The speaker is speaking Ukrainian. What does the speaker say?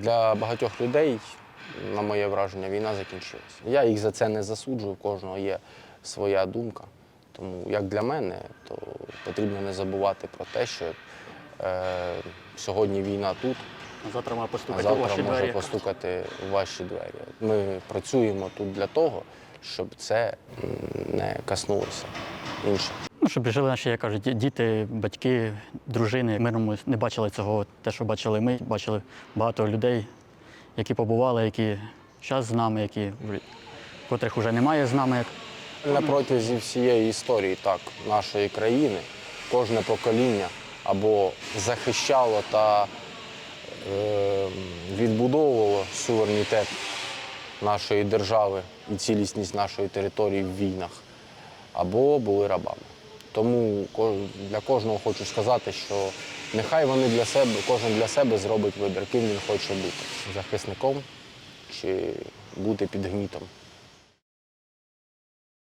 Для багатьох людей, на моє враження, війна закінчилася. Я їх за це не засуджую, в кожного є своя думка. Тому як для мене, то потрібно не забувати про те, що е, сьогодні війна тут, Завтра має а постукати у ваші може двері. постукати в ваші двері. Ми працюємо тут для того, щоб це не коснулося інших. Ну, щоб жили наші, як кажуть, діти, батьки, дружини. Мирному не бачили цього, те, що бачили ми. Бачили багато людей, які побували, які зараз з нами, які котрих вже немає з нами. На протязі всієї історії так, нашої країни кожне покоління або захищало та е, відбудовувало суверенітет нашої держави і цілісність нашої території в війнах, або були рабами. Тому для кожного хочу сказати, що нехай вони для себе, кожен для себе зробить вибір, ким він хоче бути захисником чи бути під гнітом.